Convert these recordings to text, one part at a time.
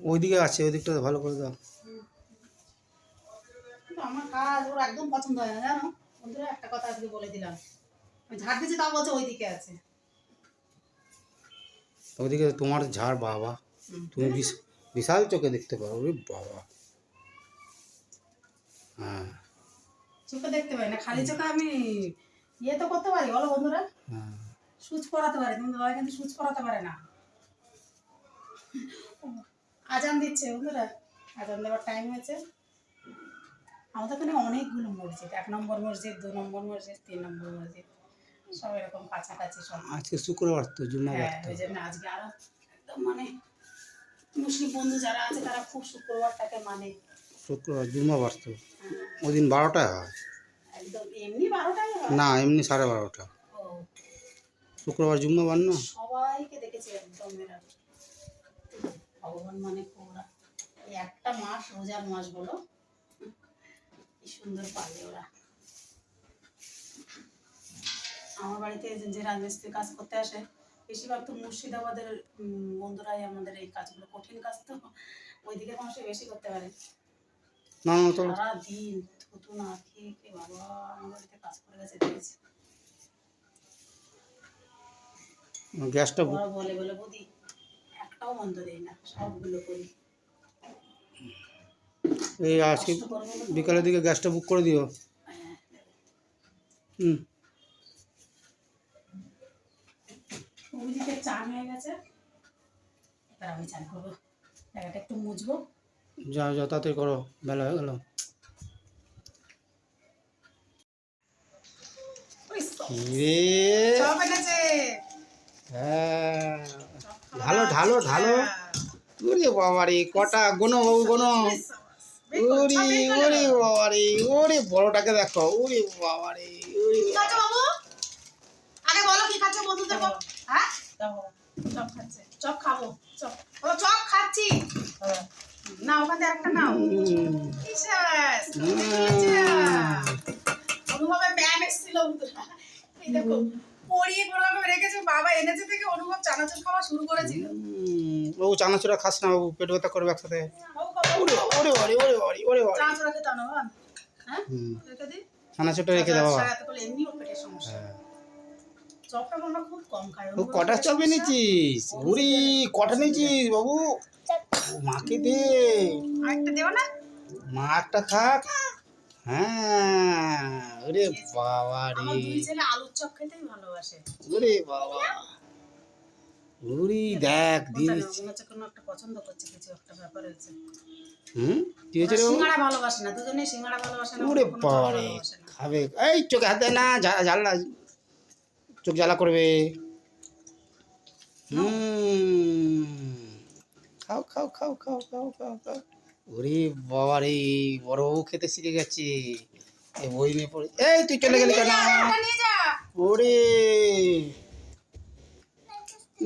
ওইদিকে আছে ওই দিকটা ভালো করে দাও। আমার কাজ ওর একদম পছন্দ হয় না জানো? বন্ধুরা একটা কথা আজকে বলে দিলাম। ঝাড় তাও বলছে ওইদিকে আছে। ওইদিকে তোমার ঝাড় বাবা। তুমি বিশ- বিশাল চোখে দেখতে পারো বাবা। হ্যাঁ। চোখে দেখতে পাই না খালি চোখে আমি ইয়ে তো করতে পারি বলো বন্ধুরা। হ্যাঁ। সুচ পরাতে পারে কিন্তু সুচ পরাতে পারে না। আজান দিচ্ছে বন্ধুরা আজান দেওয়ার টাইম হয়েছে। আমাদের এখানে অনেকগুলো মসজিদ এক নম্বর মসজিদ দু নম্বর মসজিদ তিন নম্বর মসজিদ সব এরকম কাছাকাছি সব। আজকে শুক্রবার তো জুম্মা হ্যাঁ ওই জন্য আজকে আরও একদম মানে মুসলিম বন্ধু যারা আছে তারা খুব শুক্রবারটাকে মানে শুক্রবার জুম্মা বার্তা হ্যাঁ, ওই দিন বারোটায় হয়? একদম এমনি বারোটাই হয়। না এমনি সাড়ে বারোটা। শুক্রবার জুম্মা বার না? সবাইকে দেখেছি একদম ভগবান মানে ওরা এই একটা মাস রোজার মাস বলো। কি সুন্দর পালে ওরা। আমার বাড়িতে যে- রাজমিস্ত্রি কাজ করতে আসে বেশিরভাগ তো মুর্শিদাবাদের বন্ধুরাই আমাদের এই কাজগুলো কঠিন কাজ তো ওইদিকে মানুষই বেশি করতে পারে। থুতু না খেয়ে খেয়ে বাবা আমার বাড়িতে কাজ করে গেছে দেখেছি। গ্যাসটা বলে বলে বৌদি একটাও বন্ধ দেয় না সবগুলো করি। এই আজকে। বিকালের দিকে গ্যাসটা বুক করে দিও। হ্যাঁ, হুম। সবজিতে চান হয়ে গেছে। এবার আমি চান করব জায়গাটা একটু মুছবো। যা যা করো। বেলা হয়ে গেল। সব- এনেছে হ্যাঁ। ঢালো ঢালো ঢালো। ওরে বাবা রে কটা গোনো বাবু গোনো ওরে ওরে বাবা রে ওরে বড়টাকে দেখো ওরে বাবা রে ওরে কি খাচ্ছ বাবু? আগে বলো কি খাচ্ছ বন্ধুদের হ্যাঁ? চপ খাচ্ছে। চপ খাব চপ। ও চপ খাচ্ছি। না ওখান থেকে একটা নাও। অনুভবের ম্যাম এসেছিল বন্ধুরা। এই দেখো বাবা এনেছে থেকে অনুভব চানাচুর খাওয়া শুরু করেছিল। বাবু চানাচুরা খাস না বাবু পেট ব্যথা করবে একসাথে। বাবু খাব, ওরে ওরে ওরে ওরে বাড়ি খেতে আনো বাবা। হ্যাঁ? রেখে চানাচুরটা রেখে দাও বাবা। এত করলে এমনি পেটের সমস্যা। হ্যাঁ। চপটা আমরা খুব কম খাই ও কটা চপ এনেছিস? উরি কটা নিয়েছিস বাবু? মাকে দে। আরেকটা দেও না। মা একটা থাক হ্যাঁ। ওরে বাবা রে। আলুর চপ খেতেই ভালোবাসে। ওরে বাবা। দেখ দিয়ে কোনটা নেব? দিচ্ছি হচ্ছে কোনো একটা পছন্দ করছে কিছু একটা ব্যাপার হয়েছে। হুম? কি হয়েছে ওরা রে বাবু? সিঙ্গাড়া ভালোবাসে না দুজনে সিঙ্গাড়া ভালোবাসে না ওরে কোনো বাবা রে খাবে। এই চোখে হাতে না চোখ জ্বালা করবে। হুম। খাও খাও খাও খাও খাও খাও খাও। ওরে বাবা রে বড় খেতে শিখে গেছে। এই বই নিয়ে পড়ে। এই তুই চলে গেলি কেন? ওরে।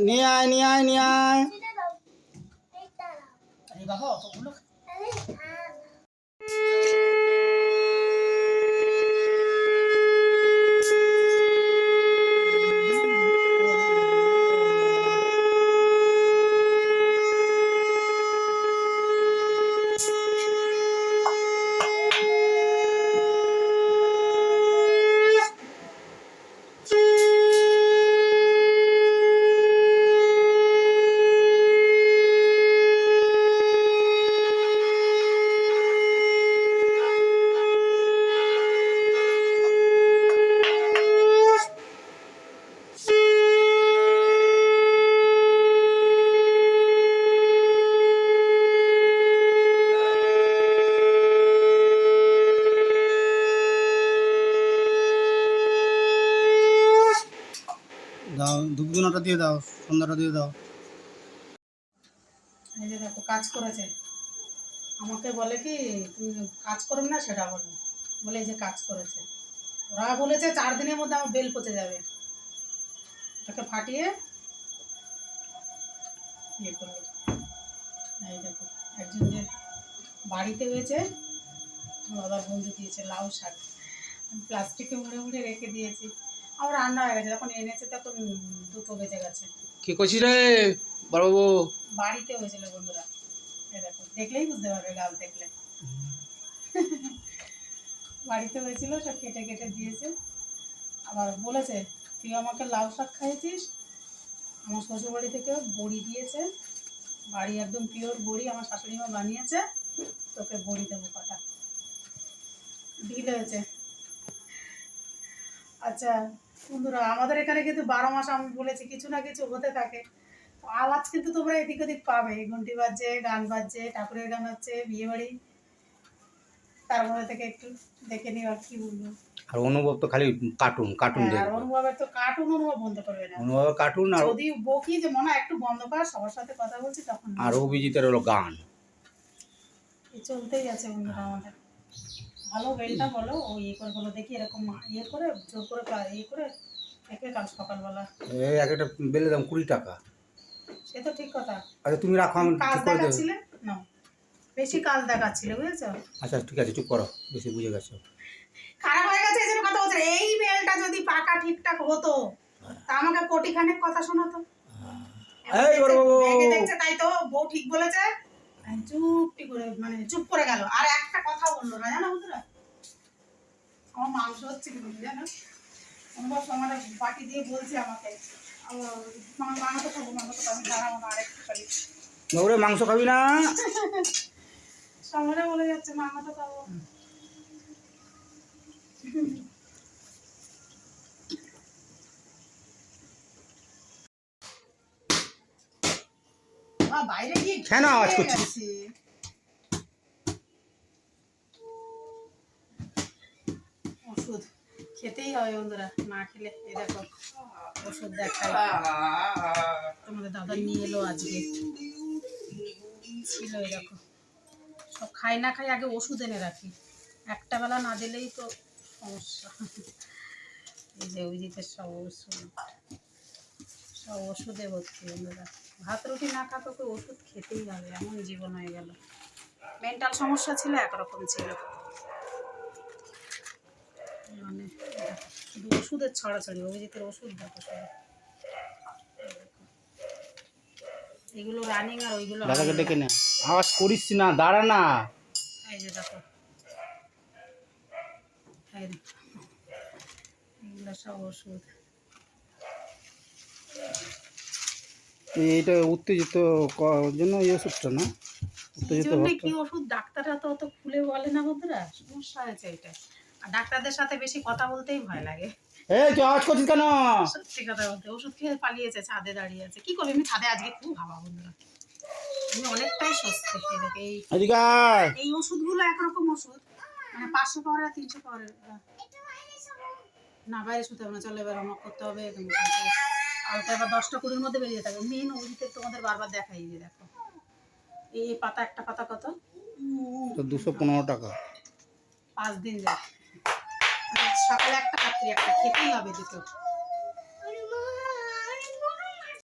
নিয়ে আয় নিয়ে আয় নিয়ে আয়। আরে বাবা অতগুলো ধূপধুনাটা দিয়ে দাও সন্ধ্যাটা দিয়ে দাও। কাজ করেছে। আমাকে বলে কি, তুমি কাজ করবে না? সেটা বলো। বলে যে কাজ করেছে। ওরা বলেছে, চার দিনের মধ্যে আমার বেল পচে যাবে। ওটাকে ফাটিয়ে ইয়ে করবে। এই দেখো, একজন যে বাড়িতে হয়েছে বাবার বন্ধু দিয়েছে, লাউ শাক। প্লাস্টিকে মুড়ে মুড়ে রেখে দিয়েছি। আমার রান্না হয়ে গেছে যখন এনেছে তখন দুটো বেজে গেছে। কি করছিস রে বড়বাবু বাড়িতে হয়েছিল বন্ধুরা। দেখো দেখলেই বুঝতে পারবে গাল দেখলে। বাড়িতে হয়েছিল সব কেটে কেটে দিয়েছে। আবার বলেছে তুই আমাকে লাউ শাক খাইয়েছিস? আমার শ্বশুরবাড়ি থেকে বড়ি দিয়েছে। বাড়ি একদম পিওর বড়ি আমার শাশুড়ি মা বানিয়েছে। তোকে বড়ি দেবো কটা। ডিল হয়েছে। আচ্ছা বন্ধুরা আমাদের এখানে কিন্তু বারো মাস আমি বলেছি কিছু না কিছু হতে থাকে। আওয়াজ কিন্তু তোমরা এদিক ওদিক পাবে। ঘন্টি বাজছে গান বাজছে ঠাকুরের গান হচ্ছে বিয়ে বাড়ি। থেকে একটু দেখে নিও আর কি বলব। আর অনুভব তো খালি কার্টুন কার্টুন হ্যাঁ, আর অনুভবের তো কার্টুন অনুভব বন্ধ করবে না। অনুভব কার্টুন আর যদি বকি যে মনে একটু বন্ধ কর সবার সাথে কথা বলছি তখন আর অভিজিতের হলো গান। চলতেই আছে বন্ধুরা আমাদের। ভালো বেলটা বলো ও ইয়ে করে বলো দেখি এরকম ইয়ে করে জোর করে ইয়ে করে দেখবে কাল সকালবেলা এই এক একটা বেলে দাম কুড়ি টাকা। সে তো ঠিক কথা। আচ্ছা তুমি রাখো আমি কাজ দেখাচ্ছিলে? না। বেশি কাজ দেখাচ্ছিলে বুঝেছ? আচ্ছা ঠিক আছে চুপ করো বেশি বুঝে গেছো। খারাপ হয়ে গেছে এই জন্য কথা বলছে। এই বেলটা যদি পাকা ঠিকঠাক হতো তা আমাকে কোটি খানেক কথা শোনাতো। এই বড় বাবু। দেখে দেখছে তাই তো বউ ঠিক বলেছে। চুপটি করে মানে চুপ করে গেল। আর একটা কথা বলল না জানো বন্ধুরা? আমার মাংস হচ্ছে কি জানো? অনুভব আমার বাটি দিয়ে বলছে আমাকে। মাংস খাব মাংস খাব আমি দাঁড়াবো না আরেকটু খালি ওরে মাংস খাবি না? সামনে বলে যাচ্ছে মাংস খাব মা, বাইরে গিয়ে কেন আওয়াজ করছিস? ওষুধ খেতেই হবে বন্ধুরা, না খেলে ওষুধ তোমাদের দাদা নিয়ে এলো আজকে। ছিল সব খাই না খাই আগে ওষুধ এনে রাখি। একটা বেলা না দিলেই তো সমস্যা। এই যে অভিজিতের সব ওষুধ। সব ওষুধে ভর্তি বন্ধুরা। ভাত রুটি না খাতো তো ওষুধ খেতেই হবে এমন জীবন হয়ে গেল। মেন্টাল সমস্যা ছিল একরকম ছিল। মানে শুধু ওষুধের ছড়াছড়ি অভিজিতের ওষুধ দেখো এই এগুলো রানিং আর ওইগুলো দাদাকে ডেকে নে। আওয়াজ করিস না দাঁড়া না। এই যে দেখো। দেখো এগুলো সব ওষুধ। এইটা উত্তেজিত জন্য এই ওষুধটা না। উত্তেজিত কি ওষুধ ডাক্তাররা তো অত খুলে বলে না বন্ধুরা সমস্যা হয়েছে এটা। আর ডাক্তারদের সাথে বেশি কথা বলতেই ভয় লাগে। এই তুই আওয়াজ করছিস কেন? সত্যি কথা বলতে ওষুধ খেয়ে পালিয়েছে ছাদে দাঁড়িয়ে আছে। কি করবে? আমি ছাদে আজকে খুব হাওয়া বন্ধুরা। আমি অনেকটাই স্বস্তি এই ওষুধগুলো একরকম ওষুধ মানে পাঁচশো পাওয়ার আর তিনশো পাওয়ারের। না বাইরে শুতে হবে না চলে এবার হোমওয়ার্ক করতে হবে। আলতা এবার দশটা কুড়ির মধ্যে বেরিয়ে থাকবে মেন ওদিকে তোমাদের বারবার দেখাই এই যে দেখো। এই পাতা একটা পাতা কত? তো দুশো পনেরো টাকা। পাঁচ দিন যায় সকালে একটা রাত্রি একটা খেতেই হবে দুটো।